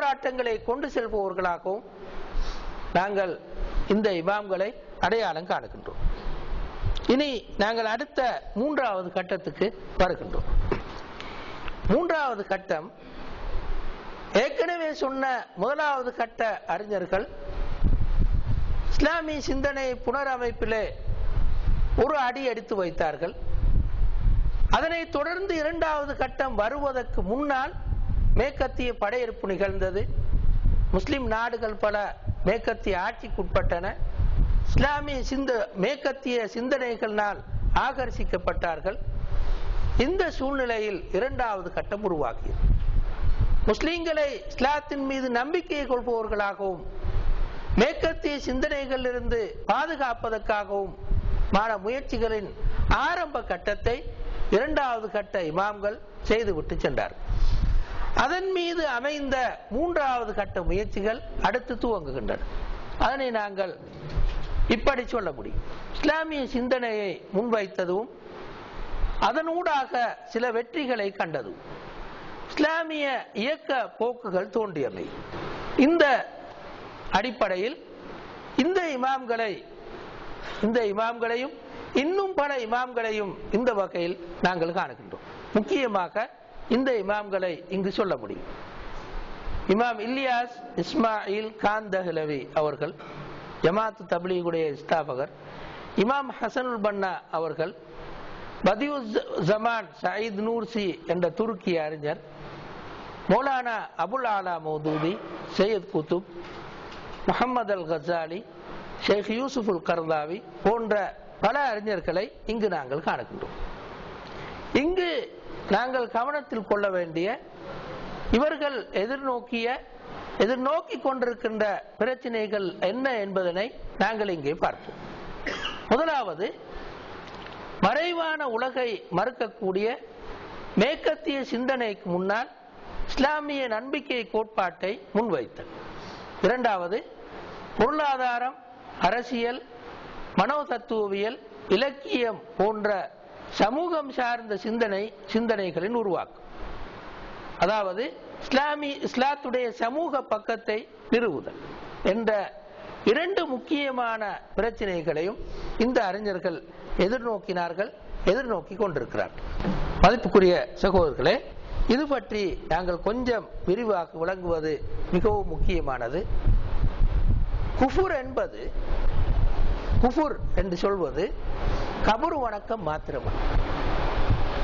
போராட்டங்களை கொண்டு செல்பவர்களாகவும் நாங்கள் இந்த இமாம்களை அடையாளம் காணுகின்றோம். இனி நாங்கள் அடுத்த மூன்றாவது கட்டத்துக்கு வருகின்றோம். மூன்றாவது கட்டம் ஏற்கனவே சொன்ன முதலாவது கட்ட அறிஞர்கள் இஸ்லாமிய சிந்தனை புனரமைப்பிலே ஒரு அடி எடுத்து வைத்தார்கள். அதனைத் தொடர்ந்து இரண்டாவது கட்டம் வருவதற்கு முன்னால் மேற்கத்திய படையெடுப்பு நிகழ்ந்தது. முஸ்லிம் நாடுகள் பல மேற்கத்திய ஆட்சிக்குட்பட்டன. இஸ்லாமிய சிந்த மேற்கத்திய சிந்தனைகளினால் ஆகர்ஷிக்கப்பட்டார்கள். இந்த சூழ்நிலையில் இரண்டாவது கட்டம் உருவாகியது. முஸ்லிம்களை இஸ்லாத்தின் மீது நம்பிக்கையை கொள்பவர்களாகவும் மேற்கத்திய சிந்தனைகளிலிருந்து பாதுகாப்பதற்காகவும் மான முயற்சிகளின் ஆரம்ப கட்டத்தை இரண்டாவது கட்ட இமாம்கள் செய்துவிட்டு சென்றார்கள். அதன் மீது அமைந்த மூன்றாவது கட்ட முயற்சிகள் அடுத்து துவங்குகின்றன. அதனை நாங்கள் இப்படி சொல்ல முடியும். இஸ்லாமிய சிந்தனையை முன்வைத்ததும் அதனூடாக சில வெற்றிகளை கண்டதும் இஸ்லாமிய இயக்க போக்குகள் தோன்றியமை. இந்த அடிப்படையில் இந்த இமாம்களை இந்த இமாம்களையும் இன்னும் பல இமாம்களையும் இந்த வகையில் நாங்கள் காணுகின்றோம். முக்கியமாக இந்த இமாம்களை இங்கு சொல்ல முடியும். இமாம் இல்லியாஸ் இஸ்மாயில் காந்தஹலவி அவர்கள் ஜமாத்து தபிலீகுடைய ஸ்தாபகர் இமாம் ஹசனுல் பன்னா அவர்கள் பதியுஸ் ஜமான் சயீத் நூர்சி என்ற துருக்கிய அறிஞர் மௌலானா அபுல் ஆலா மௌதூதி சையத் குத்துப் முகமது அல் கசாலி ஷேக் யூசுஃபுல் கர்தாவி போன்ற பல அறிஞர்களை இங்கு நாங்கள் காணுகின்றோம். இங்கு நாங்கள் கவனத்தில் கொள்ள வேண்டிய இவர்கள் எதிர்நோக்கிய எதிர்நோக்கி கொண்டிருக்கின்ற பிரச்சனைகள் என்ன என்பதனை நாங்கள் இங்கே பார்ப்போம். முதலாவது மறைவான உலகை மறுக்கக்கூடிய மேற்கத்திய சிந்தனைக்கு முன்னால் இஸ்லாமிய நம்பிக்கை கோட்பாட்டை முன்வைத்தல். இரண்டாவது பொருளாதாரம் அரசியல் மனோதத்துவவியல் இலக்கியம் போன்ற சமூகம் சார்ந்த சிந்தனை சிந்தனைகளின் உருவாக்கம். அதாவது இஸ்லாமி இஸ்லாத்துடைய சமூக பக்கத்தை நிறுவுதல் என்ற இரண்டு முக்கியமான பிரச்சனைகளையும் இந்த அறிஞர்கள் எதிர்நோக்கினார்கள் எதிர்நோக்கி கொண்டிருக்கிறார்கள். மதிப்புக்குரிய சகோதரர்களே இது பற்றி நாங்கள் கொஞ்சம் விரிவாக விளங்குவது மிகவும் முக்கியமானது. குஃபுர் என்பது குஃபுர் என்று சொல்வது கபுர் வணக்கம் மாத்திரமா.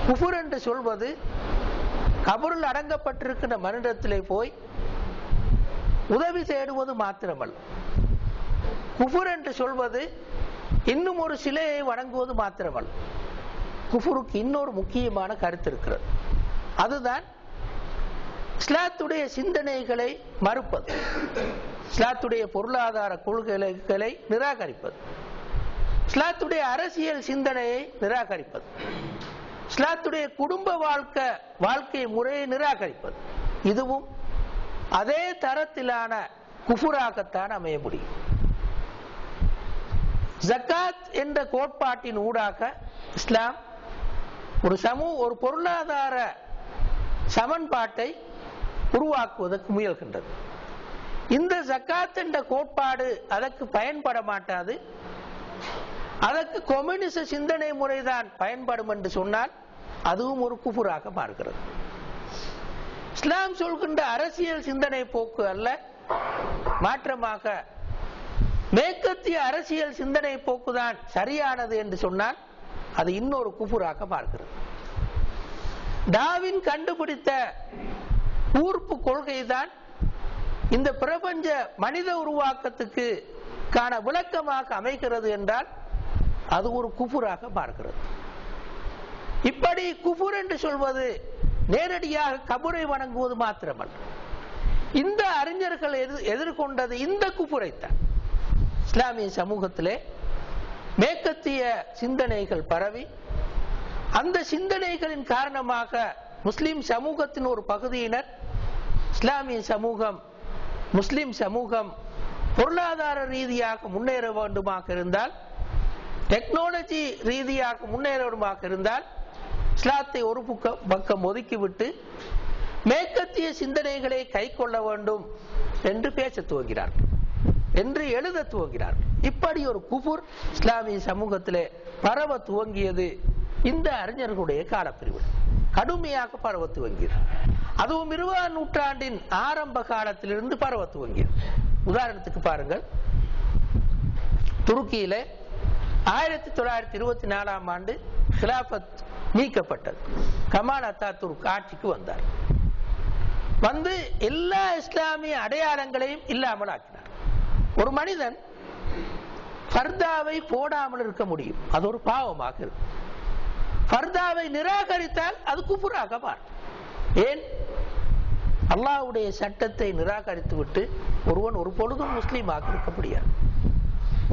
குஃபுர் என்று சொல்வது கபருள் அடங்கப்பட்டிருக்கின்ற மனிதத்திலே போய் உதவி தேடுவது மாத்திரமல்ல. குஃபுர் என்று சொல்வது இன்னும் ஒரு சிலையை வணங்குவது மாத்திரமல்ல. குஃபுருக்கு இன்னொரு முக்கியமான கருத்து இருக்கிறது. அதுதான் இஸ்லாத்துடைய சிந்தனைகளை மறுப்பது. இஸ்லாத்துடைய பொருளாதார கொள்கைகளை நிராகரிப்பது. இஸ்லாத்துடைய அரசியல் சிந்தனையை நிராகரிப்பது. இஸ்லாத்துடைய குடும்ப வாழ்க்கை வாழ்க்கை முறையை நிராகரிப்பது. இதுவும் அதே தரத்திலான குஃபுராகத்தான் அமைய முடியும். ஜக்காத் என்ற கோட்பாட்டின் ஊடாக இஸ்லாம் ஒரு சமூக ஒரு பொருளாதார சமன்பாட்டை உருவாக்குவதற்கு முயல்கின்றது. இந்த ஜக்காத் என்ற கோட்பாடு அதற்கு பயன்பட மாட்டாது. அதற்கு கம்யூனிச சிந்தனை முறைதான் பயன்படும் என்று சொன்னால் அதுவும் ஒரு குபுராக மாறுகிறது. இஸ்லாம் சொல்கின்ற அரசியல் சிந்தனை போக்கு அல்ல மாற்றமாக. மேற்கத்திய அரசியல் சிந்தனை போக்குதான் சரியானது என்று சொன்னால் அது இன்னொரு குபுராக பார்க்கிறது டாவின் கண்டுபிடித்த ஊர்ப்பு கொள்கைதான் இந்த பிரபஞ்ச மனித உருவாக்கத்துக்கு காண விளக்கமாக அமைகிறது என்றால் அது ஒரு குஃபுராக பார்க்கிறது. இப்படி குஃபுர் என்று சொல்வது நேரடியாக கபுரை வணங்குவது மாத்திரமல்ல. இந்த அறிஞர்கள் எதிர்கொண்டது இந்த குஃபுரைத்தான். இஸ்லாமிய சமூகத்திலே மேற்கத்திய சிந்தனைகள் பரவி அந்த சிந்தனைகளின் காரணமாக முஸ்லிம் சமூகத்தின் ஒரு பகுதியினர் இஸ்லாமிய சமூகம் முஸ்லிம் சமூகம் பொருளாதார ரீதியாக முன்னேற வேண்டுமாக இருந்தால் டெக்னாலஜி ரீதியாக முன்னேறமாக இருந்தால் இஸ்லாத்தை ஒரு பக்கம் பக்கம் ஒதுக்கிவிட்டு மேற்கத்திய சிந்தனைகளை கை கொள்ள வேண்டும் என்று பேச துவங்கினார்கள் என்று எழுத துவங்கிறார்கள் இப்படி ஒரு குபுர் இஸ்லாமிய சமூகத்திலே பரவ துவங்கியது இந்த அறிஞர்களுடைய காலப்பிரிவு. கடுமையாக பரவ துவங்கியது. அதுவும் இருபதாம் நூற்றாண்டின் ஆரம்ப காலத்திலிருந்து பரவ துவங்கியது. உதாரணத்துக்கு பாருங்கள். துருக்கியிலே ஆயிரத்தி தொள்ளாயிரத்தி இருபத்தி நாலாம் ஆண்டு கிலாபத் நீக்கப்பட்டது. கமால் அத்தாத்துர்க் ஆட்சிக்கு வந்தார். வந்து எல்லா இஸ்லாமிய அடையாளங்களையும் இல்லாமல் ஆக்கினார். ஒரு மனிதன் ஃபர்தாவை போடாமல் இருக்க முடியும். அது ஒரு பாவமாக இருக்கும். ஃபர்தாவை நிராகரித்தால் அது குப்புராக மாறும். ஏன்? அல்லாஹ்வுடைய சட்டத்தை நிராகரித்து விட்டு ஒருவன் ஒரு பொழுதும் முஸ்லீமாக இருக்க முடியாது.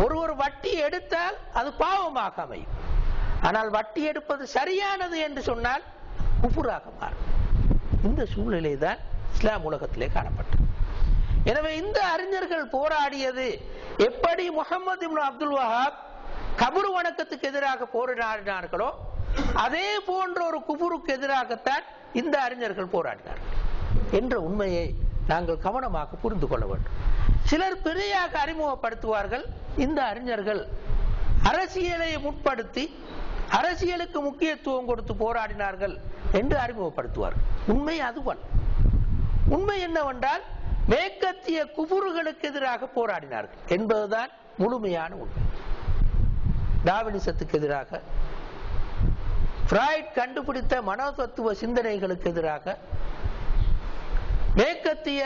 ஒரு ஒரு வட்டி எடுத்தால் அது பாவமாக அமையும். ஆனால் வட்டி எடுப்பது சரியானது என்று சொன்னால் குப்புராக மாறும். இந்த சூழ்நிலை தான் இஸ்லாம் உலகத்திலே காணப்பட்டது. எனவே இந்த அறிஞர்கள் போராடியது எப்படி முகமது இப்னு அப்துல் வஹாப் கபுரு வணக்கத்துக்கு எதிராக போராடினார்களோ அதே போன்ற ஒரு குபுருக்கு எதிராகத்தான் இந்த அறிஞர்கள் போராடினார்கள். என்ற உண்மையை நாங்கள் கவனமாக புரிந்து கொள்ள வேண்டும். சிலர் பெரியாக அறிமுகப்படுத்துவார்கள். இந்த அறிஞர்கள் அரசியலை முற்படுத்தி அரசியலுக்கு முக்கியத்துவம் கொடுத்து போராடினார்கள் என்று அறிமுகப்படுத்துவார்கள். உண்மை அதுவல்ல உண்மை என்னவென்றால் மேற்கத்திய குபுறுகளுக்கு எதிராக போராடினார்கள் என்பதுதான் முழுமையான உண்மை. டாவினிசத்துக்கு எதிராக பிராய்ட் கண்டுபிடித்த மனோதத்துவ சிந்தனைகளுக்கு எதிராக மேற்கத்திய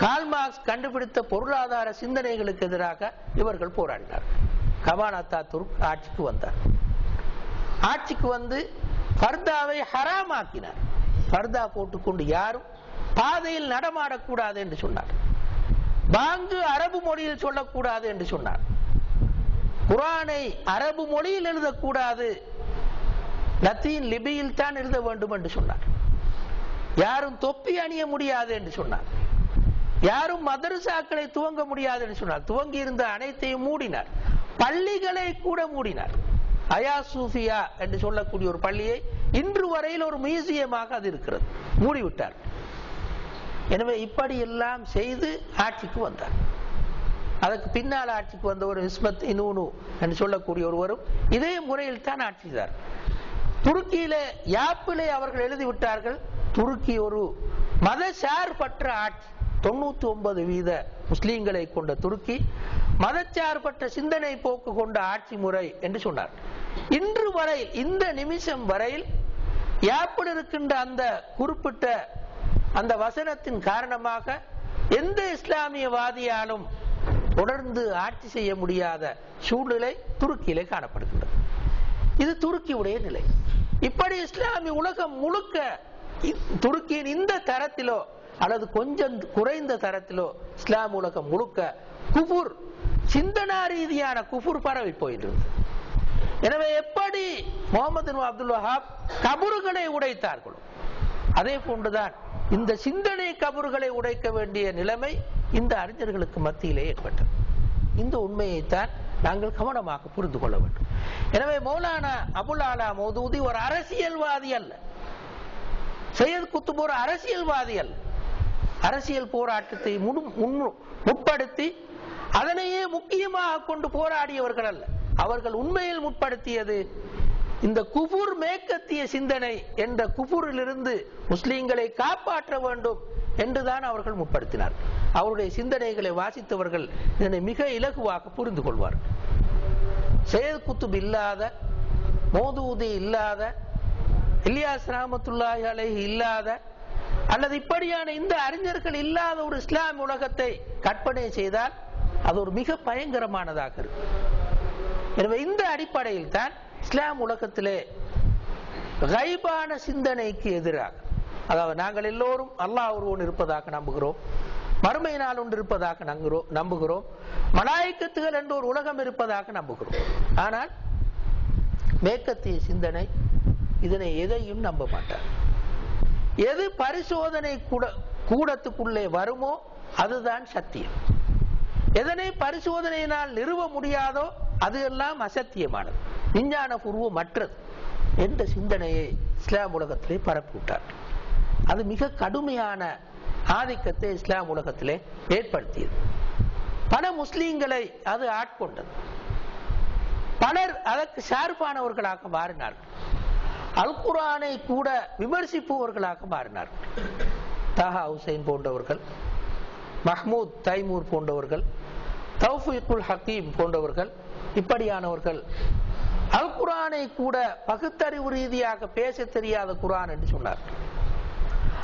கால்மார்க்ஸ் கண்டுபிடித்த பொருளாதார சிந்தனைகளுக்கு எதிராக இவர்கள் போராடினார். கமால் அத்தா ஆட்சிக்கு வந்தார். ஆட்சிக்கு வந்து பர்தாவை ஹராமாக்கினார். பர்தா போட்டுக்கொண்டு யாரும் பாதையில் நடமாடக்கூடாது என்று சொன்னார். பாங்கு அரபு மொழியில் சொல்லக்கூடாது என்று சொன்னார். குரானை அரபு மொழியில் எழுதக்கூடாது. லத்தீன் லிபியில் தான் எழுத வேண்டும் என்று சொன்னார். யாரும் தொப்பி அணிய முடியாது என்று சொன்னார். யாரும் மதரசாக்களை துவங்க முடியாது என்று சொன்னார். துவங்கி இருந்த அனைத்தையும் மூடினார். பள்ளிகளை கூட மூடினார். அயா சூஃபியா என்று சொல்லக்கூடிய ஒரு பள்ளியை இன்று வரையில் ஒரு மியூசியமாக அது இருக்கிறது. மூடிவிட்டார். எனவே இப்படி எல்லாம் செய்து ஆட்சிக்கு வந்தார். அதற்கு பின்னால் ஆட்சிக்கு வந்த ஒரு இஸ்மத் இனூனு என்று சொல்லக்கூடிய ஒருவரும் இதே முறையில் தான் ஆட்சி செய்தார். துருக்கியில யாப்பிலே அவர்கள் எழுதிவிட்டார்கள். துருக்கி ஒரு மதசார்பற்ற ஆட்சி. தொண்ணூத்தி ஒன்பது வீத முஸ்லீம்களை கொண்ட துருக்கி மதச்சார்பற்ற சிந்தனை போக்கு கொண்ட ஆட்சி முறை என்று சொன்னார். இன்று வரை இந்த நிமிஷம் வரையில் யாப்பில் இருக்கின்ற அந்த குறிப்பிட்ட அந்த வசனத்தின் காரணமாக எந்த இஸ்லாமியவாதியாலும் தொடர்ந்து ஆட்சி செய்ய முடியாத சூழ்நிலை துருக்கியிலே காணப்படுகின்றது. இது துருக்கியுடைய நிலை. இப்படி இஸ்லாமிய உலகம் முழுக்க துருக்கியின் இந்த தரத்திலோ அல்லது கொஞ்சம் குறைந்த தரத்திலோ இஸ்லாம் உலகம் முழுக்க குஃபுர் சிந்தனா ரீதியான குஃபுர் பரவி போயிருந்தது. எனவே எப்படி முகமது அப்துல் வஹாப் கபுர்களை உடைத்தார்களோ அதே போன்றுதான் இந்த சிந்தனை கபுர்களை உடைக்க வேண்டிய நிலைமை இந்த அறிஞர்களுக்கு மத்தியிலே ஏற்பட்டது. இந்த உண்மையைத்தான் நாங்கள் கவனமாக புரிந்து கொள்ள வேண்டும். எனவே மௌலானா அபுல் ஆலா மௌதூதி ஒரு அரசியல்வாதி அல்ல. சையத் குத்துப் ஒரு அரசியல்வாதி அல்ல அரசியல் போராட்டத்தை முன்- முற்படுத்தி அதனையே முக்கியமாக கொண்டு போராடியவர்கள் அல்ல. அவர்கள் உண்மையில் முற்படுத்தியது இந்த குபூர் மேற்கத்திய சிந்தனை என்ற குபூரிலிருந்து முஸ்லீம்களை காப்பாற்ற வேண்டும் என்றுதான் அவர்கள் முற்படுத்தினார் அவருடைய சிந்தனைகளை வாசித்தவர்கள் இதனை மிக இலகுவாக புரிந்து கொள்வார்கள். செயல் குத்துப் இல்லாத மோதூதி இல்லாத இல்லியாஸ் ராமத்துல்லாஹி அலைஹி இல்லாத அல்லது இப்படியான இந்த அறிஞர்கள் இல்லாத ஒரு இஸ்லாம் உலகத்தை கற்பனை செய்தால் அது ஒரு மிக பயங்கரமானதாக இருக்கும். எனவே இந்த அடிப்படையில் தான் இஸ்லாம் உலகத்திலே கைபான சிந்தனைக்கு எதிராக அதாவது நாங்கள் எல்லோரும் அல்லாஹ் ஒருவன் இருப்பதாக நம்புகிறோம் மறுமை நாள் ஒன்று இருப்பதாக நம்புகிறோம் நம்புகிறோம் மலாய்க்கத்துகள் என்ற ஒரு உலகம் இருப்பதாக நம்புகிறோம். ஆனால் மேற்கத்திய சிந்தனை இதனை எதையும் நம்ப மாட்டார். எது பரிசோதனை கூட கூடத்துக்குள்ளே வருமோ அதுதான் சத்தியம். எதனை பரிசோதனையினால் நிறுவ முடியாதோ அது எல்லாம் அசத்தியமானது. விஞ்ஞான பூர்வமற்றது என்ற சிந்தனையை இஸ்லாம் உலகத்திலே பரப்பிவிட்டார் அது மிக கடுமையான ஆதிக்கத்தை இஸ்லாம் உலகத்திலே ஏற்படுத்தியது. பல முஸ்லீம்களை அது ஆட்கொண்டது. பலர் அதற்கு சார்பானவர்களாக மாறினார்கள். அல் குரானை கூட விமர்சிப்பவர்களாக மாறினார். தாஹா ஹுசைன் போன்றவர்கள் மஹ்மூத் தைமூர் போன்றவர்கள் தௌஃபீக்குல் ஹக்கீம் போன்றவர்கள் இப்படியானவர்கள். அல் குரானை கூட பகுத்தறிவு ரீதியாக பேச தெரியாத குரான் என்று சொன்னார்.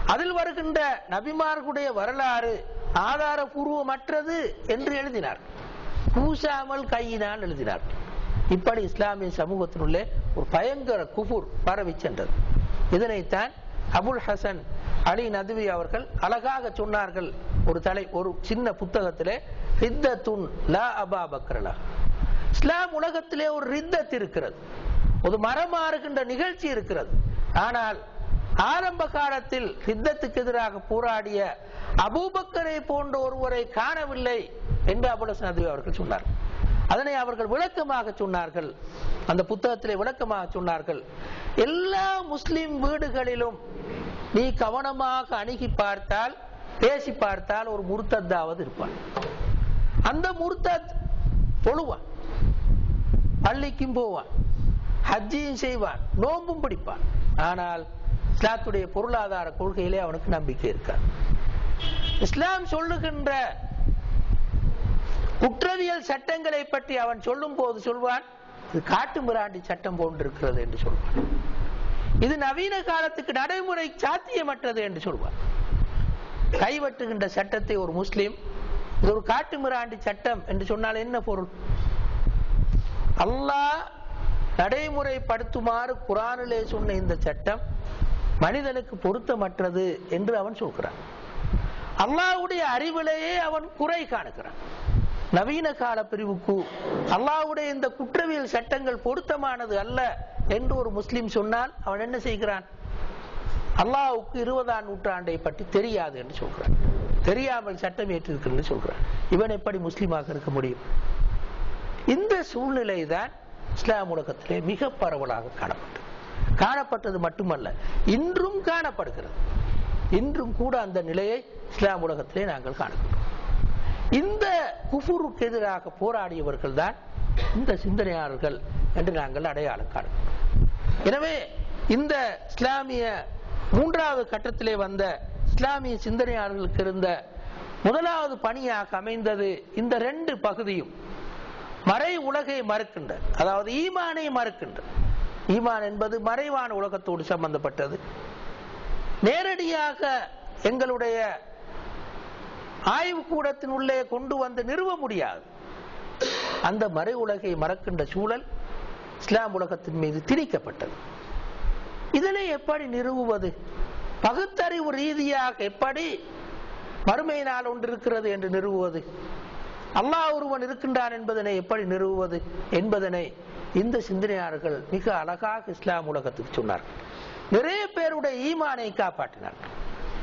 அதில் வருகின்ற நபிமார்களுடைய வரலாறு ஆதாரபூர்வமற்றது என்று எழுதினார். பூசாமல் கையினால் எழுதினார். இப்படி இஸ்லாமிய சமூகத்தினுள்ளே ஒரு பயங்கர குபூர் பரவி சென்றது. இதனைத்தான் அபுல் ஹசன் அலி நதுவி அவர்கள் அழகாக சொன்னார்கள். ஒரு தலை ஒரு சின்ன புத்தகத்திலே ரித்தத்துன் லா அபா பக்ரலா. இஸ்லாம் உலகத்திலே ஒரு ரித்தத் இருக்கிறது. ஒரு மரமாறுகின்ற நிகழ்ச்சி இருக்கிறது. ஆனால் ஆரம்ப காலத்தில் ரித்தத்துக்கு எதிராக போராடிய அபூபக்கரை போன்ற ஒருவரை காணவில்லை என்று அபுல் நதுவி அவர்கள் சொன்னார் அதனை அவர்கள் விளக்கமாக சொன்னார்கள். அந்த புத்தகத்திலே விளக்கமாக சொன்னார்கள். எல்லா முஸ்லிம் வீடுகளிலும் நீ கவனமாக அணுகி பார்த்தால் பேசி பார்த்தால் ஒரு முர்த்தத்தாவது இருப்பான். அந்த முர்த்தத் தொழுவான். பள்ளிக்கும் போவான். ஹஜ்ஜியும் செய்வான். நோம்பும் பிடிப்பான். ஆனால் இஸ்லாத்துடைய பொருளாதார கொள்கையிலே அவனுக்கு நம்பிக்கை இருக்காது. இஸ்லாம் சொல்லுகின்ற குற்றவியல் சட்டங்களை பற்றி அவன் சொல்லும் போது சொல்வான் இது காட்டு மிராண்டி சட்டம் போன்றிருக்கிறது என்று சொல்வான். இது நவீன காலத்துக்கு நடைமுறை சாத்தியமற்றது என்று சொல்வான். கைவற்றுகின்ற சட்டத்தை ஒரு முஸ்லீம் இது ஒரு காட்டு மிராண்டி சட்டம் என்று சொன்னால் என்ன பொருள்? அல்லாஹ் நடைமுறைப்படுத்துமாறு குரானிலே சொன்ன இந்த சட்டம் மனிதனுக்கு பொருத்தமற்றது என்று அவன் சொல்கிறான். அல்லாஹ்வுடைய அறிவிலேயே அவன் குறை காணுகிறான். நவீன கால பிரிவுக்கு அல்லாஹ்வுடைய இந்த குற்றவியல் சட்டங்கள் பொருத்தமானது அல்ல என்று ஒரு முஸ்லிம் சொன்னால் அவன் என்ன செய்கிறான்? அல்லாவுக்கு இருபதாம் நூற்றாண்டை பற்றி தெரியாது என்று சொல்கிறான். தெரியாமல் சட்டம் ஏற்றிருக்கிறது சொல்கிறான். இவன் எப்படி முஸ்லீமாக இருக்க முடியும்? இந்த சூழ்நிலை தான் இஸ்லாம் உலகத்திலே மிக பரவலாக காணப்பட்டது. காணப்பட்டது மட்டுமல்ல இன்றும் காணப்படுகிறது. இன்றும் கூட அந்த நிலையை இஸ்லாம் உலகத்திலே நாங்கள் காணுகிறோம். இந்த குஃபுருக்கு எதிராக போராடியவர்கள் தான் இந்த சிந்தனையாளர்கள் என்று நாங்கள் அடையாளம் காணுகிறோம். எனவே இந்த இஸ்லாமிய மூன்றாவது கட்டத்திலே வந்த இஸ்லாமிய சிந்தனையாளர்களுக்கு இருந்த முதலாவது பணியாக அமைந்தது இந்த ரெண்டு பகுதியும் மறை உலகை மறுக்கின்ற அதாவது ஈமானை மறுக்கின்ற ஈமான் என்பது மறைவான உலகத்தோடு சம்பந்தப்பட்டது. நேரடியாக எங்களுடைய ஆய்வு கூடத்தின் உள்ளே கொண்டு வந்து நிறுவ முடியாது. அந்த மறை உலகை மறக்கின்ற சூழல் இஸ்லாம் உலகத்தின் மீது திணிக்கப்பட்டது. இதனை எப்படி நிறுவுவது? பகுத்தறிவு ரீதியாக எப்படி மறுமை நாள் ஒன்று இருக்கிறது என்று நிறுவுவது? அல்லாஹ் ஒருவன் இருக்கின்றான் என்பதனை எப்படி நிறுவுவது என்பதனை இந்த சிந்தனையாளர்கள் மிக அழகாக இஸ்லாம் உலகத்துக்கு சொன்னார்கள். நிறைய பேருடைய ஈமானை காப்பாற்றினார்கள்.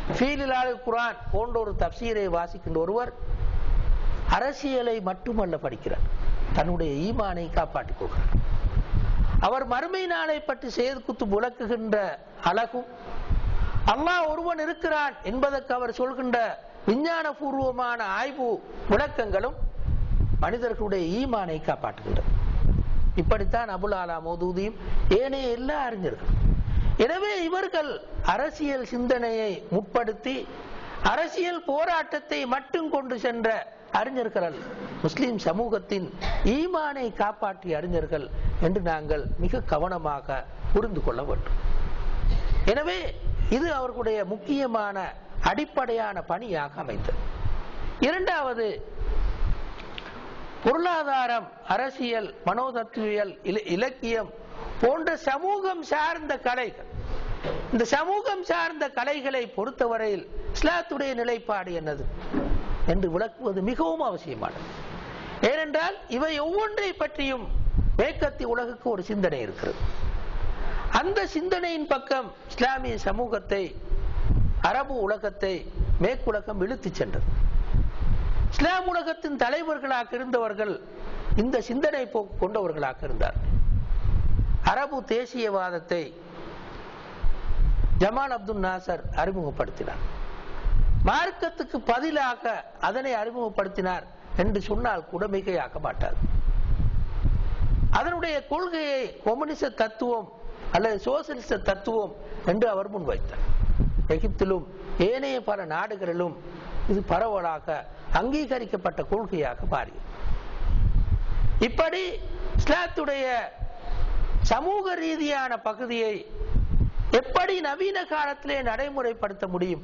குரான் போன்ற ஒரு தப்சீரை வாசிக்கின்ற ஒருவர் அரசியலை மட்டுமல்ல படிக்கிறார். தன்னுடைய ஈமானை காப்பாற்றிக் கொள்கிறார். அவர் மறுமை நாளை பற்றி செய்து குத்து விளக்குகின்ற அழகும் அல்லாஹ் ஒருவன் இருக்கிறான் என்பதற்கு அவர் சொல்கின்ற விஞ்ஞான பூர்வமான ஆய்வு விளக்கங்களும் மனிதர்களுடைய ஈமானை காப்பாற்றுகின்றது இப்படித்தான் அபுல் ஆலா மோதூதியும் ஏனைய எல்லா அறிஞர்கள் எனவே இவர்கள் அரசியல் சிந்தனையை முற்படுத்தி அரசியல் போராட்டத்தை மட்டும் கொண்டு சென்ற அறிஞர்கள் முஸ்லிம் சமூகத்தின் ஈமானை காப்பாற்றிய அறிஞர்கள் என்று நாங்கள் மிக கவனமாக புரிந்து கொள்ள வேண்டும். எனவே இது அவர்களுடைய முக்கியமான அடிப்படையான பணியாக அமைந்தது. இரண்டாவது பொருளாதாரம் அரசியல் மனோதத்துவியல் இல- இலக்கியம் போன்ற சமூகம் சார்ந்த கலைகள். இந்த சமூகம் சார்ந்த கலைகளை பொறுத்தவரையில் இஸ்லாத்துடைய நிலைப்பாடு என்னது? என்று விளக்குவது மிகவும் அவசியமானது. ஏனென்றால் இவை ஒவ்வொன்றை பற்றியும் வேக்கத்தி உலகுக்கு ஒரு சிந்தனை இருக்கிறது. அந்த சிந்தனையின் பக்கம் இஸ்லாமிய சமூகத்தை அரபு உலகத்தை மேற்குலகம் இழுத்துச் சென்றது. இஸ்லாம் உலகத்தின் தலைவர்களாக இருந்தவர்கள் இந்த சிந்தனை போக்கு கொண்டவர்களாக இருந்தார்கள். அரபு தேசியவாதத்தை ஜமால் அப்துல் நாசர் அறிமுகப்படுத்தினார். மார்க்கத்துக்கு பதிலாக அதனை அறிமுகப்படுத்தினார் என்று சொன்னால் கூட மிகையாக்க மாட்டார். அதனுடைய கொள்கையை கொம்யூனிச தத்துவம் அல்லது சோசியலிச தத்துவம் என்று அவர் முன்வைத்தார். எகிப்திலும் ஏனைய பல நாடுகளிலும் இது பரவலாக அங்கீகரிக்கப்பட்ட கொள்கையாக மாறியது. இப்படி இஸ்லாத்துடைய சமூக ரீதியான பகுதியை எப்படி நவீன காலத்திலே நடைமுறைப்படுத்த முடியும்?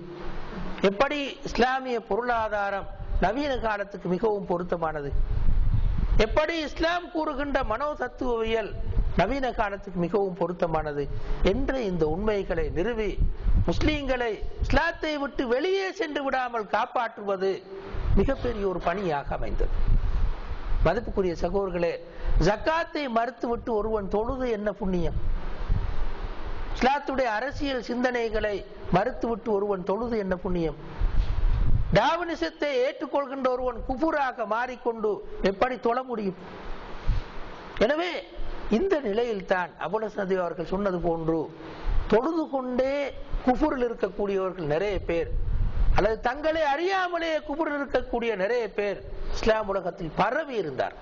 எப்படி இஸ்லாமிய பொருளாதாரம் நவீன காலத்துக்கு மிகவும் பொருத்தமானது? எப்படி இஸ்லாம் கூறுகின்ற மனோ தத்துவவியல் நவீன காலத்துக்கு மிகவும் பொருத்தமானது என்று இந்த உண்மைகளை நிறுவி முஸ்லீம்களை இஸ்லாத்தை விட்டு வெளியே சென்று விடாமல் காப்பாற்றுவது மிகப்பெரிய ஒரு பணியாக அமைந்தது. மதிப்புக்குரிய சகோதர்களே ஜக்காத்தை மறுத்துவிட்டு ஒருவன் தொழுது என்ன புண்ணியம்? இஸ்லாத்துடைய அரசியல் சிந்தனைகளை மறுத்துவிட்டு ஒருவன் தொழுது என்ன புண்ணியம்? டாவினிசத்தை ஏற்றுக்கொள்கின்ற ஒருவன் குபுராக மாறிக்கொண்டு எப்படி தொழ முடியும்? எனவே இந்த நிலையில் தான் அபுலசதி அவர்கள் சொன்னது போன்று தொழுது கொண்டே குபுரில் இருக்கக்கூடியவர்கள் நிறைய பேர் அல்லது தங்களை அறியாமலே குபுரில் இருக்கக்கூடிய நிறைய பேர் இஸ்லாம் உலகத்தில் பரவி இருந்தார்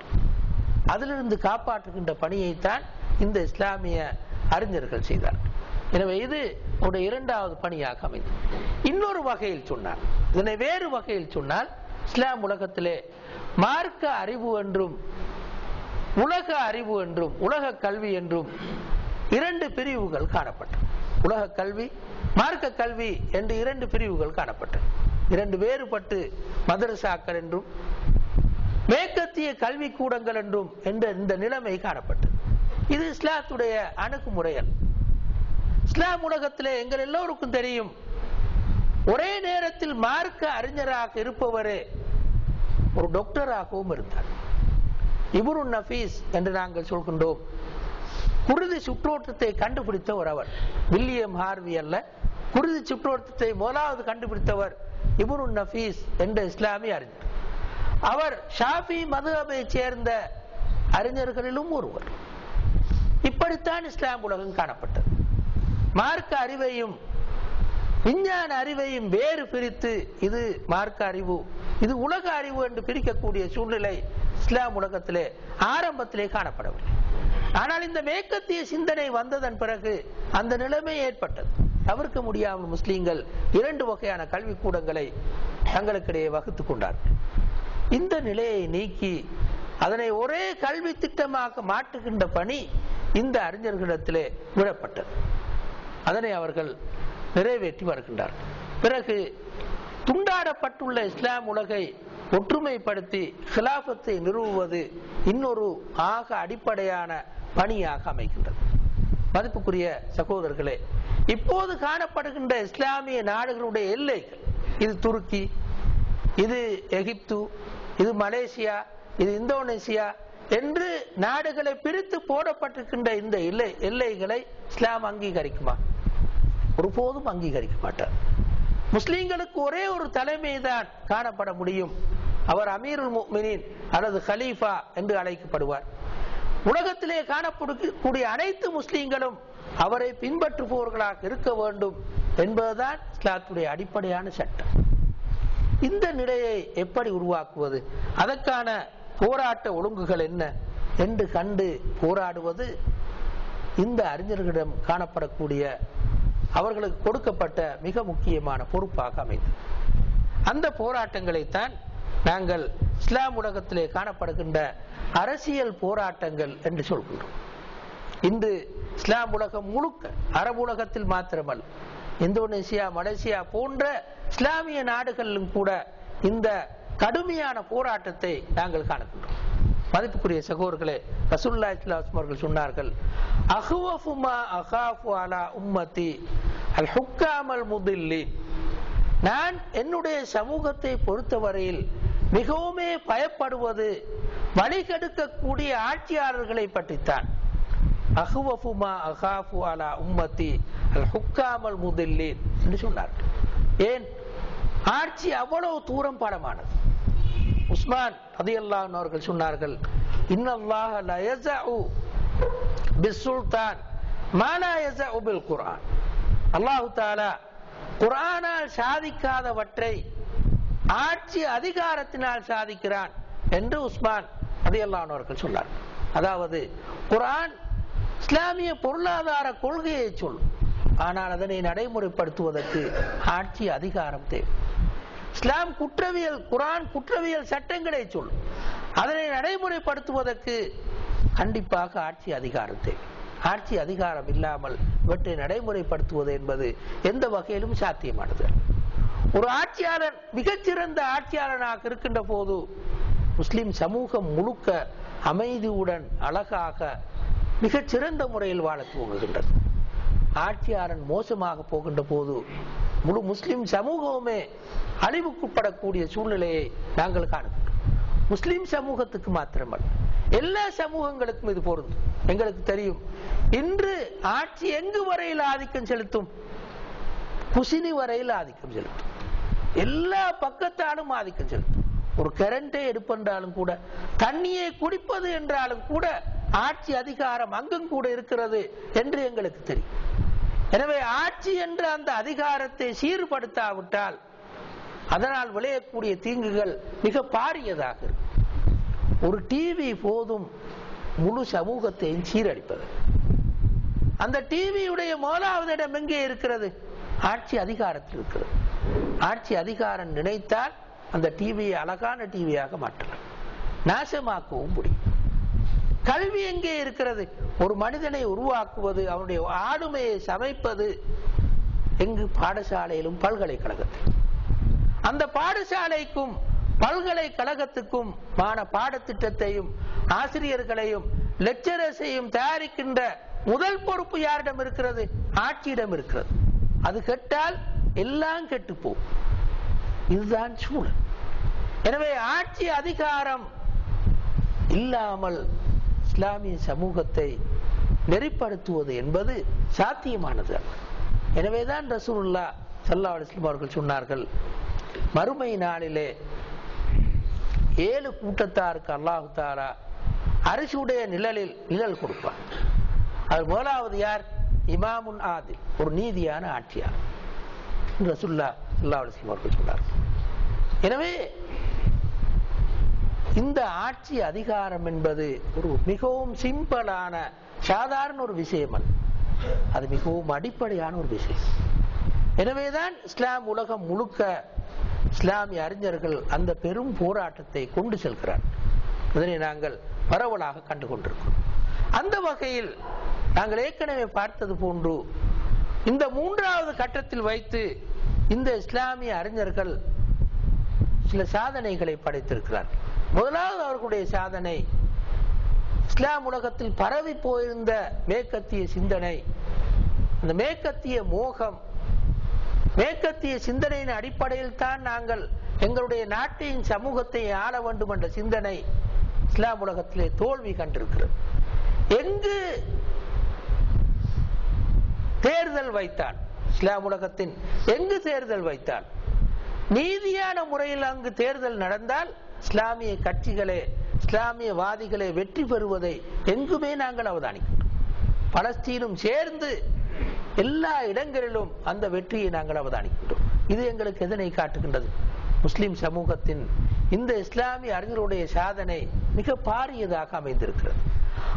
அதிலிருந்து காப்பாற்றுகின்ற பணியைத்தான் இந்த இஸ்லாமிய அறிஞர்கள் செய்தார். எனவே இது ஒரு இரண்டாவது பணியாக அமைந்தது. இன்னொரு வகையில் சொன்னார். இதனை வேறு வகையில் சொன்னால் இஸ்லாம் உலகத்திலே மார்க்க அறிவு என்றும் உலக அறிவு என்றும் உலக கல்வி என்றும் இரண்டு பிரிவுகள் காணப்பட்டன. உலக கல்வி மார்க்க கல்வி என்று இரண்டு பிரிவுகள் காணப்பட்டன. இரண்டு வேறுபட்டு மதரசாக்கள் என்றும் மேற்கத்திய கல்வி கூடங்கள் என்றும் என்ற இந்த நிலைமை காணப்பட்டது. இது இஸ்லாத்துடைய அணுகுமுறைகள். இஸ்லாம் உலகத்திலே எங்கள் எல்லோருக்கும் தெரியும். ஒரே நேரத்தில் மார்க்க அறிஞராக இருப்பவரே ஒரு டாக்டராகவும் இருந்தார். இபுரு நபீஸ் என்று நாங்கள் சொல்கின்றோம். குருதி சுற்றோட்டத்தை கண்டுபிடித்தவர் அவர். வில்லியம் ஹார்வி அல்ல. குருதி சுற்றோட்டத்தை முதலாவது கண்டுபிடித்தவர் இபுரு நபீஸ் என்ற இஸ்லாமிய அறிஞர். அவர் ஷாஃபி மதுஹபை சேர்ந்த அறிஞர்களிலும் ஒருவர். இப்படித்தான் இஸ்லாம் உலகம் காணப்பட்டது. மார்க்க அறிவையும் விஞ்ஞான அறிவையும் வேறு பிரித்து இது மார்க்க அறிவு இது உலக அறிவு என்று பிரிக்கக்கூடிய சூழ்நிலை இஸ்லாம் உலகத்திலே ஆரம்பத்திலே காணப்படவில்லை. ஆனால் இந்த மேற்கத்திய சிந்தனை வந்ததன் பிறகு அந்த நிலைமை ஏற்பட்டது. தவிர்க்க முடியாமல் முஸ்லீம்கள் இரண்டு வகையான கல்விக்கூடங்களை தங்களுக்கிடையே வகுத்துக் கொண்டார்கள். இந்த நிலையை நீக்கி அதனை ஒரே கல்வி திட்டமாக மாற்றுகின்ற பணி இந்த அறிஞர்களிடத்திலே விடப்பட்டது. அதனை அவர்கள் நிறைவேற்றி வருகின்றார்கள் பிறகு துண்டாடப்பட்டுள்ள இஸ்லாம் உலகை ஒற்றுமைப்படுத்தி கிலாபத்தை நிறுவுவது இன்னொரு ஆக அடிப்படையான பணியாக அமைகின்றது. மதிப்புக்குரிய சகோதரர்களே இப்போது காணப்படுகின்ற இஸ்லாமிய நாடுகளுடைய எல்லைகள் இது துருக்கி இது எகிப்து இது மலேசியா இது இந்தோனேசியா என்று நாடுகளை பிரித்து போடப்பட்டிருக்கின்ற இந்த எல்லை எல்லைகளை இஸ்லாம் அங்கீகரிக்குமா? ஒருபோதும் அங்கீகரிக்க மாட்டார். முஸ்லீம்களுக்கு ஒரே ஒரு தலைமை தான் காணப்பட முடியும். அவர் அமீருல் முக்மினின் அல்லது ஹலீஃபா என்று அழைக்கப்படுவார். உலகத்திலே காணப்படக்கூடிய அனைத்து முஸ்லிம்களும் அவரை பின்பற்றுபவர்களாக இருக்க வேண்டும் என்பதுதான் இஸ்லாத்துடைய அடிப்படையான சட்டம். இந்த நிலையை எப்படி உருவாக்குவது? அதற்கான போராட்ட ஒழுங்குகள் என்ன? என்று கண்டு போராடுவது இந்த அறிஞர்களிடம் காணப்படக்கூடிய அவர்களுக்கு கொடுக்கப்பட்ட மிக முக்கியமான பொறுப்பாக அமைந்தது. அந்த போராட்டங்களைத்தான் நாங்கள் இஸ்லாம் உலகத்திலே காணப்படுகின்ற அரசியல் போராட்டங்கள் என்று சொல்கிறோம் இன்று இஸ்லாம் உலகம் முழுக்க அரபு உலகத்தில் மாத்திரமல்ல இந்தோனேசியா மலேசியா போன்ற இஸ்லாமிய நாடுகளிலும் கூட இந்த கடுமையான போராட்டத்தை நாங்கள் காணப்படுகிறோம் மதிப்புக்குரிய சகோதர்களே ரசூல்லா இஸ்லாம் அவர்கள் சொன்னார்கள் அஹ்வஃபுமா அலா உம்மத்தி அல் ஹுக்காமல் முதில்லி. நான் என்னுடைய சமூகத்தை பொறுத்தவரையில் மிகவுமே பயப்படுவது வழிகெடுக்கக்கூடிய ஆட்சியாளர்களை பற்றித்தான். அஹுவஃபுமா அகாஃபு அலா உம்மத்தி ஹுக்காமல் முதல்லேன் என்று சொன்னார்கள். ஏன்? ஆட்சி அவ்வளவு தூரம் பாடமானது. உஸ்மான் ரதியல்லாஹு அவர்கள் சொன்னார்கள் இன்னல்லாஹ லா யஸஉ மா பில் குர்ஆன். அல்லாஹு தஆலா குரானால் சாதிக்காதவற்றை ஆட்சி அதிகாரத்தினால் சாதிக்கிறான் என்று உஸ்மான் ரலியல்லாஹு அவர்கள் சொன்னார் அதாவது குரான் இஸ்லாமிய பொருளாதார கொள்கையை சொல்லும். ஆனால் அதனை நடைமுறைப்படுத்துவதற்கு ஆட்சி அதிகாரம் தேவை. இஸ்லாம் குற்றவியல் குரான் குற்றவியல் சட்டங்களை சொல். அதனை நடைமுறைப்படுத்துவதற்கு கண்டிப்பாக ஆட்சி அதிகாரம் தேவை. ஆட்சி அதிகாரம் இல்லாமல் இவற்றை நடைமுறைப்படுத்துவது என்பது எந்த வகையிலும் சாத்தியமானது. ஒரு ஆட்சியாளர் மிகச்சிறந்த ஆட்சியாளனாக இருக்கின்ற போது முஸ்லிம் சமூகம் முழுக்க அமைதியுடன் அழகாக மிகச்சிறந்த முறையில் வாழ துவங்குகின்றது. ஆட்சியாளன் மோசமாக போகின்ற போது முழு முஸ்லிம் சமூகமே அழிவுக்குட்படக்கூடிய சூழ்நிலையை நாங்கள் காணுகின்றோம். முஸ்லிம் சமூகத்துக்கு மாத்திரமல்ல. எல்லா சமூகங்களுக்கும் இது பொருந்தும். எங்களுக்கு தெரியும். இன்று ஆட்சி எங்கு வரையில் ஆதிக்கம் செலுத்தும்? குசினி வரையில் ஆதிக்கம் செலுத்தும். எல்லா பக்கத்தாலும் ஆதிக்கம் செலுத்தும். ஒரு கரண்டை எடுப்பென்றாலும் கூட தண்ணியை குடிப்பது என்றாலும் கூட ஆட்சி அதிகாரம் அங்கும் கூட இருக்கிறது என்று எங்களுக்கு தெரியும். எனவே ஆட்சி என்ற அந்த அதிகாரத்தை சீர்படுத்தாவிட்டால் அதனால் விளையக்கூடிய தீங்குகள் மிக பாரியதாக இருக்கும். ஒரு டிவி போதும் முழு சமூகத்தையும் சீரழிப்பது. அந்த டிவியுடைய முதலாவது இடம் எங்கே இருக்கிறது? ஆட்சி அதிகாரத்தில் இருக்கிறது. ஆட்சி அதிகாரம் நினைத்தால் அந்த டிவியை அழகான டிவியாக மாற்றலாம். நாசமாக்கவும் முடியும். கல்வி எங்கே இருக்கிறது? ஒரு மனிதனை உருவாக்குவது அவனுடைய ஆளுமையை சமைப்பது எங்கு? பாடசாலையிலும் பல்கலைக்கழகத்தில். அந்த பாடசாலைக்கும் பல்கலைக்கழகத்துக்கும் மான பாடத்திட்டத்தையும் ஆசிரியர்களையும் லெக்சரர்ஸையும் தயாரிக்கின்ற முதல் பொறுப்பு யாரிடம் இருக்கிறது? ஆட்சியிடம் இருக்கிறது. அது கெட்டால் எல்லாம் கெட்டு இதுதான் சூழல். எனவே ஆட்சி அதிகாரம் இல்லாமல் இஸ்லாமிய சமூகத்தை நெறிப்படுத்துவது என்பது சாத்தியமானது. எனவேதான் ரசூலுல்லா சல்லா அலிஸ்லாம் அவர்கள் சொன்னார்கள் மறுமை நாளிலே ஏழு கூட்டத்தாருக்கு அல்லாஹு தாரா அரிசியுடைய நிழலில் நிழல் கொடுப்பார். அது முதலாவது யார்? இமாமுன் ஆதில் ஒரு நீதியான ஆட்சியார் ரசுல்லா சல்லா அலிஸ்லாம் அவர்கள் சொன்னார் எனவே இந்த ஆட்சி அதிகாரம் என்பது ஒரு மிகவும் சிம்பிளான சாதாரண ஒரு விஷயம் அல்ல. அது மிகவும் அடிப்படையான ஒரு விஷயம். எனவேதான் இஸ்லாம் உலகம் முழுக்க இஸ்லாமிய அறிஞர்கள் அந்த பெரும் போராட்டத்தை கொண்டு செல்கிறார். இதனை நாங்கள் பரவலாக கண்டுகொண்டிருக்கிறோம். அந்த வகையில் நாங்கள் ஏற்கனவே பார்த்தது போன்று இந்த மூன்றாவது கட்டத்தில் வைத்து இந்த இஸ்லாமிய அறிஞர்கள் சில சாதனைகளை படைத்திருக்கிறார் முதலாவது அவர்களுடைய சாதனை இஸ்லாம் உலகத்தில் பரவி போயிருந்த மேற்கத்திய சிந்தனை. அந்த மேற்கத்திய மோகம் மேற்கத்திய சிந்தனையின் அடிப்படையில் தான் நாங்கள் எங்களுடைய நாட்டின் சமூகத்தை ஆள வேண்டும் என்ற சிந்தனை இஸ்லாம் உலகத்திலே தோல்வி கண்டிருக்கிறது. எங்கு தேர்தல் வைத்தான் இஸ்லாம் உலகத்தின் எங்கு தேர்தல் வைத்தான் நீதியான முறையில் அங்கு தேர்தல் நடந்தால் இஸ்லாமிய கட்சிகளே இஸ்லாமியவாதிகளே வெற்றி பெறுவதை எங்குமே நாங்கள் அவதானிக்கின்றோம். பலஸ்தீனும் சேர்ந்து எல்லா இடங்களிலும் அந்த வெற்றியை நாங்கள் அவதானிக்கின்றோம். இது எங்களுக்கு எதனை காட்டுகின்றது? முஸ்லிம் சமூகத்தின் இந்த இஸ்லாமிய அறிஞருடைய சாதனை மிக பாரியதாக அமைந்திருக்கிறது.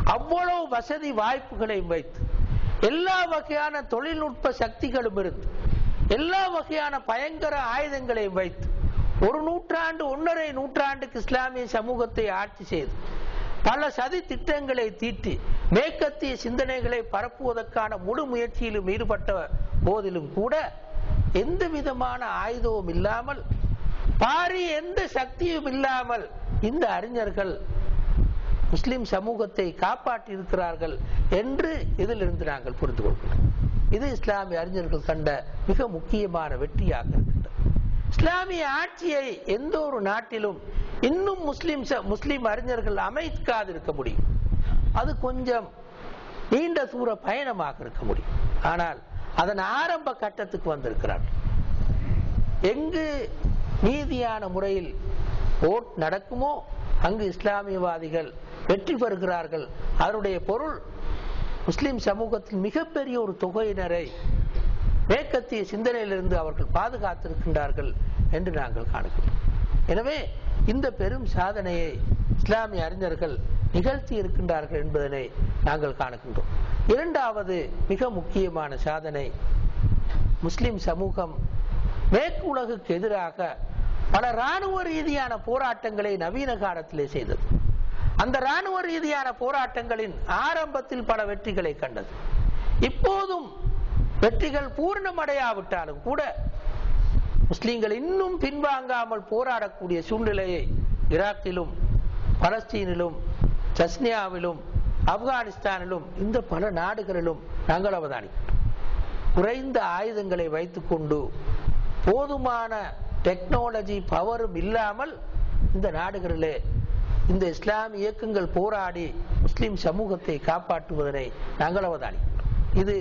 அவ்வளவு வசதி வாய்ப்புகளை வைத்து எல்லா வகையான தொழில்நுட்ப சக்திகளும் இருந்து எல்லா வகையான பயங்கர ஆயுதங்களையும் வைத்து ஒரு நூற்றாண்டு ஒன்றரை நூற்றாண்டுக்கு இஸ்லாமிய சமூகத்தை ஆட்சி செய்து பல சதி திட்டங்களை தீட்டி மேற்கத்திய சிந்தனைகளை பரப்புவதற்கான முழு முயற்சியிலும் ஈடுபட்ட போதிலும் கூட எந்த விதமான ஆயுதமும் இல்லாமல் பாரி எந்த சக்தியும் இல்லாமல் இந்த அறிஞர்கள் முஸ்லிம் சமூகத்தை காப்பாற்றி இருக்கிறார்கள் என்று இதிலிருந்து நாங்கள் புரிந்து கொள்கிறோம். இது இஸ்லாமிய அறிஞர்கள் கண்ட மிக முக்கியமான வெற்றியாக இருக்கின்றது இஸ்லாமிய ஆட்சியை எந்த ஒரு நாட்டிலும் இன்னும் முஸ்லிம் முஸ்லிம் அறிஞர்கள் அமைக்காதிருக்க முடியும். அது கொஞ்சம் நீண்ட தூர பயணமாக இருக்க முடியும். ஆனால் அதன் ஆரம்ப கட்டத்துக்கு வந்திருக்கிறார்கள் எங்கு நீதியான முறையில் ஓட் நடக்குமோ அங்கு இஸ்லாமியவாதிகள் வெற்றி பெறுகிறார்கள். அதனுடைய பொருள் முஸ்லிம் சமூகத்தில் மிகப்பெரிய ஒரு தொகையினரை மேற்கத்திய சிந்தனையிலிருந்து அவர்கள் பாதுகாத்திருக்கின்றார்கள் என்று நாங்கள் காணுகிறோம். எனவே இந்த பெரும் சாதனையை இஸ்லாமிய அறிஞர்கள் நிகழ்த்தி இருக்கின்றார்கள் என்பதனை நாங்கள் காணுகின்றோம். இரண்டாவது மிக முக்கியமான சாதனை முஸ்லிம் சமூகம் மேற்கு உலகுக்கு எதிராக பல ராணுவ ரீதியான போராட்டங்களை நவீன காலத்திலே செய்தது. அந்த ராணுவ ரீதியான போராட்டங்களின் ஆரம்பத்தில் பல வெற்றிகளை கண்டது. இப்போதும் வெற்றிகள் பூர்ணமடையாவிட்டாலும் கூட முஸ்லீம்கள் இன்னும் பின்வாங்காமல் போராடக்கூடிய சூழ்நிலையை ஈராக்கிலும் பலஸ்தீனிலும் சஸ்னியாவிலும் ஆப்கானிஸ்தானிலும் இந்த பல நாடுகளிலும் நாங்கள் அவதானிக்கிறோம். குறைந்த ஆயுதங்களை வைத்துக்கொண்டு போதுமான டெக்னாலஜி பவரும் இல்லாமல் இந்த நாடுகளிலே இந்த இஸ்லாம் இயக்கங்கள் போராடி முஸ்லிம் சமூகத்தை காப்பாற்றுவதனை நாங்கள் அவதானிக்கிறோம். இது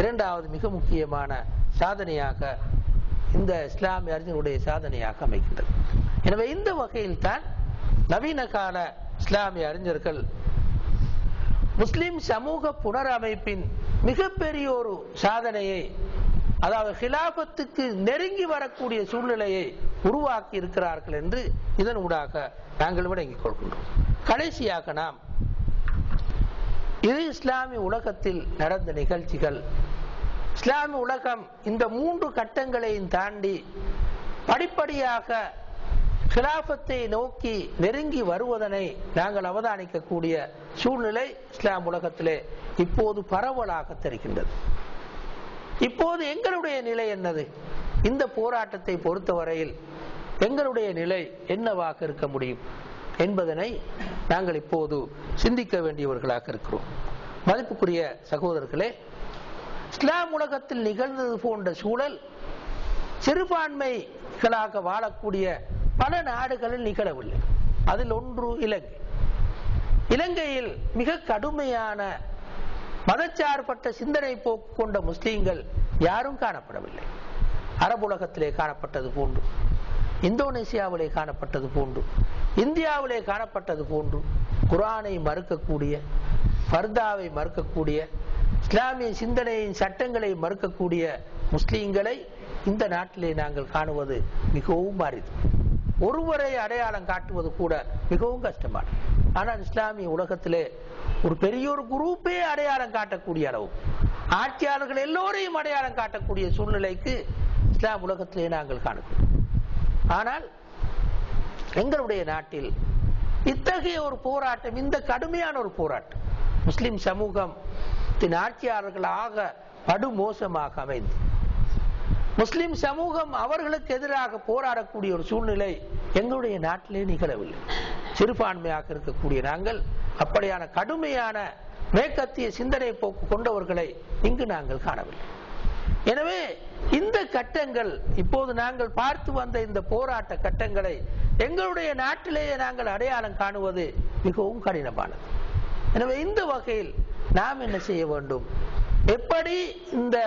இரண்டாவது மிக முக்கியமான சாதனையாக இந்த இஸ்லாமிய அறிஞருடைய சாதனையாக அமைகின்றது. எனவே இந்த வகையில் தான் நவீன கால இஸ்லாமிய அறிஞர்கள் முஸ்லிம் சமூக புனரமைப்பின் மிகப்பெரிய ஒரு சாதனையை அதாவது ஹிலாபத்துக்கு நெருங்கி வரக்கூடிய சூழ்நிலையை உருவாக்கி இருக்கிறார்கள் என்று இதன் ஊடாக நாங்கள் விளங்கிக் கொள்கின்றோம். கடைசியாக நாம் இது இஸ்லாமிய உலகத்தில் நடந்த நிகழ்ச்சிகள். இஸ்லாமிய உலகம் இந்த மூன்று கட்டங்களையும் தாண்டி படிப்படியாக கிலாபத்தை நோக்கி நெருங்கி வருவதனை நாங்கள் அவதானிக்கக்கூடிய சூழ்நிலை இஸ்லாம் உலகத்திலே இப்போது பரவலாக தெரிகின்றது. இப்போது எங்களுடைய நிலை என்னது? இந்த போராட்டத்தை பொறுத்தவரையில் எங்களுடைய நிலை என்னவாக இருக்க முடியும்? என்பதனை நாங்கள் இப்போது சிந்திக்க வேண்டியவர்களாக இருக்கிறோம். மதிப்புக்குரிய சகோதரர்களே இஸ்லாம் உலகத்தில் நிகழ்ந்தது போன்ற சூழல் சிறுபான்மைகளாக வாழக்கூடிய பல நாடுகளில் நிகழவில்லை. அதில் ஒன்று இலங்கை. இலங்கையில் மிக கடுமையான மதச்சார்பற்ற சிந்தனை போக்கு கொண்ட முஸ்லீம்கள் யாரும் காணப்படவில்லை. அரபுலகத்திலே காணப்பட்டது போன்று. இந்தோனேசியாவிலே காணப்பட்டது போன்று இந்தியாவிலே காணப்பட்டது போன்று குரானை மறுக்கக்கூடிய ஃபர்தாவை மறுக்கக்கூடிய இஸ்லாமிய சிந்தனையின் சட்டங்களை மறுக்கக்கூடிய முஸ்லீம்களை இந்த நாட்டிலே நாங்கள் காணுவது மிகவும் அரிது. ஒருவரை அடையாளம் காட்டுவது கூட மிகவும் கஷ்டமானது ஆனால் இஸ்லாமிய உலகத்திலே ஒரு பெரிய ஒரு குரூப்பே அடையாளம் காட்டக்கூடிய அளவு. ஆட்சியாளர்கள் எல்லோரையும் அடையாளம் காட்டக்கூடிய சூழ்நிலைக்கு இஸ்லாம் உலகத்திலே நாங்கள் காணுகிறோம். ஆனால் எங்களுடைய நாட்டில் இத்தகைய ஒரு போராட்டம் இந்த கடுமையான ஒரு போராட்டம் முஸ்லிம் சமூகம் ஆட்சியாளர்களாக படுமோசமாக அமைந்து முஸ்லிம் சமூகம் அவர்களுக்கு எதிராக போராடக்கூடிய ஒரு சூழ்நிலை எங்களுடைய நாட்டிலே நிகழவில்லை. சிறுபான்மையாக இருக்கக்கூடிய நாங்கள் அப்படியான கடுமையான மேற்கத்திய சிந்தனை போக்கு கொண்டவர்களை இங்கு நாங்கள் காணவில்லை. எனவே இந்த கட்டங்கள் இப்போது நாங்கள் பார்த்து வந்த இந்த போராட்ட கட்டங்களை எங்களுடைய நாட்டிலேயே நாங்கள் அடையாளம் காணுவது மிகவும் கடினமானது. எனவே இந்த வகையில் நாம் என்ன செய்ய வேண்டும்? எப்படி இந்த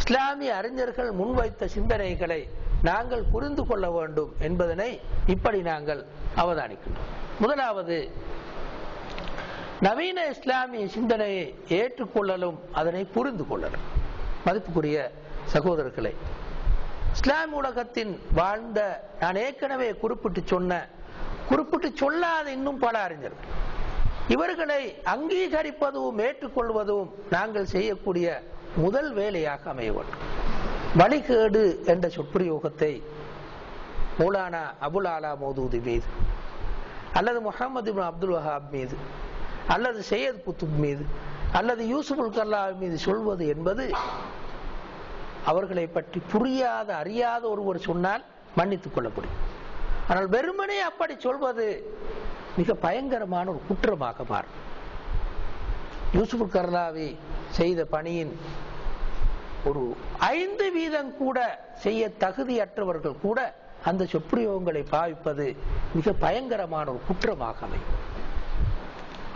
இஸ்லாமிய அறிஞர்கள் முன்வைத்த சிந்தனைகளை நாங்கள் புரிந்து கொள்ள வேண்டும் என்பதனை இப்படி நாங்கள் அவதானிக்கின்றோம் முதலாவது நவீன இஸ்லாமிய சிந்தனையை ஏற்றுக்கொள்ளலும் அதனை புரிந்து கொள்ளலும். மதிப்புக்குரிய சகோதரர்களை இஸ்லாம் உலகத்தின் வாழ்ந்த நான் ஏற்கனவே குறிப்பிட்டு சொன்ன குறிப்பிட்டு சொல்லாத இன்னும் பல அறிஞர்கள் இவர்களை அங்கீகரிப்பதும் ஏற்றுக்கொள்வதும் நாங்கள் செய்யக்கூடிய முதல் வேலையாக அமைய வேண்டும் வழிகேடு என்ற சொற்பிரயோகத்தை மூலானா அபுல் ஆலா மோதூதி மீது அல்லது முகமது அப்துல் வஹாப் மீது அல்லது சையத் குத்துப் மீது அல்லது யூசுஃபுல் கல்லா மீது சொல்வது என்பது அவர்களை பற்றி புரியாத அறியாத ஒருவர் சொன்னால் மன்னித்துக் கொள்ள முடியும் ஆனால் வெறுமனே அப்படி சொல்வது மிக பயங்கரமான ஒரு குற்றமாக மாறும். யூசுப் கர்லாவி செய்த பணியின் ஒரு ஐந்து வீதம் கூட செய்ய தகுதியற்றவர்கள் கூட அந்த சொப்பிரயோகங்களை பாவிப்பது மிக பயங்கரமான ஒரு குற்றமாக அமையும்.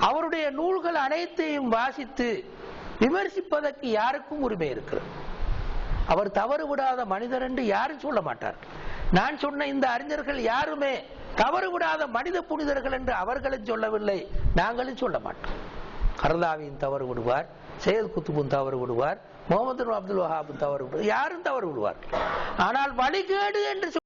அவருடைய நூல்கள் அனைத்தையும் வாசித்து விமர்சிப்பதற்கு யாருக்கும் உரிமை இருக்கிறது. அவர் தவறு விடாத மனிதர் என்று யாரும் சொல்ல மாட்டார். நான் சொன்ன இந்த அறிஞர்கள் யாருமே தவறு விடாத மனித புனிதர்கள் என்று அவர்களும் சொல்லவில்லை நாங்களும் சொல்ல மாட்டோம். கர்தாவின் தவறு விடுவார் சையத் குத்துபும் தவறு விடுவார் முகமது அப்துல் வஹாபும் தவறு விடுவார். யாரும் தவறு விடுவார் ஆனால் வழிகேடு என்று